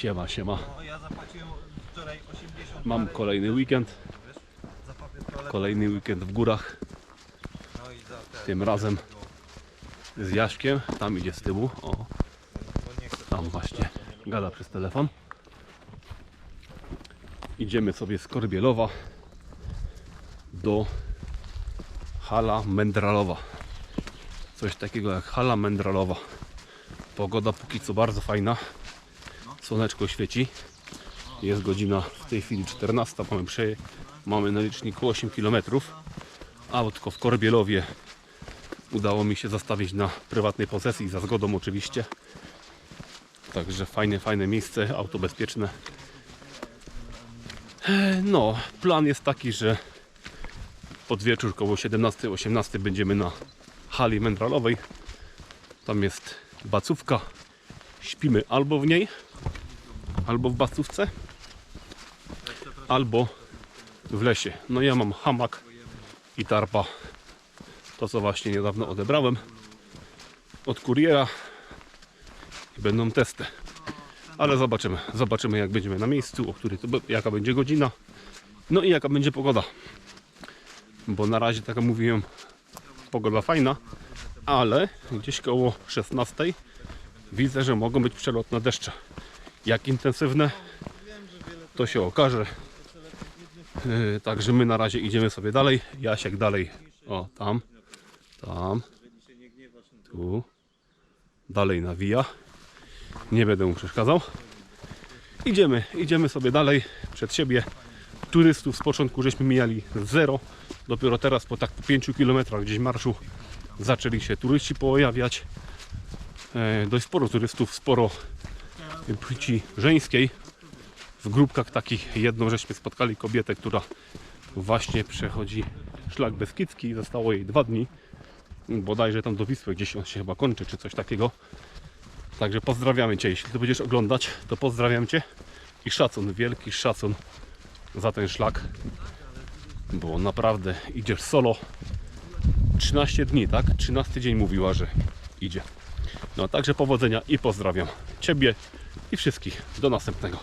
Siema, siema. No, ja zapłaciłem wczoraj 80 Mam parę, kolejny weekend. Kolejny weekend w górach. No i za te, Tym razem z Jaśkiem. Tam idzie z tyłu. O, chcę tam właśnie gada przez telefon. Idziemy sobie z Korbielowa do Hala Mendralowa. Coś takiego jak Hala Mendralowa. Pogoda póki co bardzo fajna. Słoneczko świeci. Jest godzina w tej chwili 14. Mamy, przeje, mamy na liczniku 8 km. Autko w Korbielowie udało mi się zastawić na prywatnej posesji, za zgodą oczywiście. Także fajne, fajne miejsce, auto bezpieczne. No, plan jest taki, że pod wieczór koło 17-18 będziemy na hali mendralowej. Tam jest bacówka. Śpimy albo w niej, albo w bacówce, albo w lesie. No ja mam hamak i tarpa. To co właśnie niedawno odebrałem od kuriera. I będą testy. Ale zobaczymy. Zobaczymy jak będziemy na miejscu, o której to, jaka będzie godzina. No i jaka będzie pogoda. Bo na razie, tak jak mówiłem, pogoda fajna, ale gdzieś koło 16 widzę, że mogą być przelotne deszcze. Jak intensywne, to się okaże. Yy, Także my na razie idziemy sobie dalej. Jasiek dalej. O, tam. Tam. Tu. Dalej nawija. Nie będę mu przeszkadzał. Idziemy, idziemy sobie dalej przed siebie. Turystów z początku żeśmy mijali zero. Dopiero teraz po tak 5 km gdzieś marszu zaczęli się turyści pojawiać. E, dość sporo turystów, sporo płci żeńskiej. W grupkach takich jedną żeśmy spotkali kobietę, która właśnie przechodzi szlak Beskidzki. Zostało jej dwa dni. Bodajże tam do Wisły gdzieś on się chyba kończy, czy coś takiego. Także pozdrawiamy Cię. Jeśli to będziesz oglądać, to pozdrawiam Cię. I szacun, wielki szacun za ten szlak. Bo naprawdę idziesz solo. 13 dni, tak? 13 dzień mówiła, że idzie. No także powodzenia i pozdrawiam Ciebie i wszystkich. Do następnego.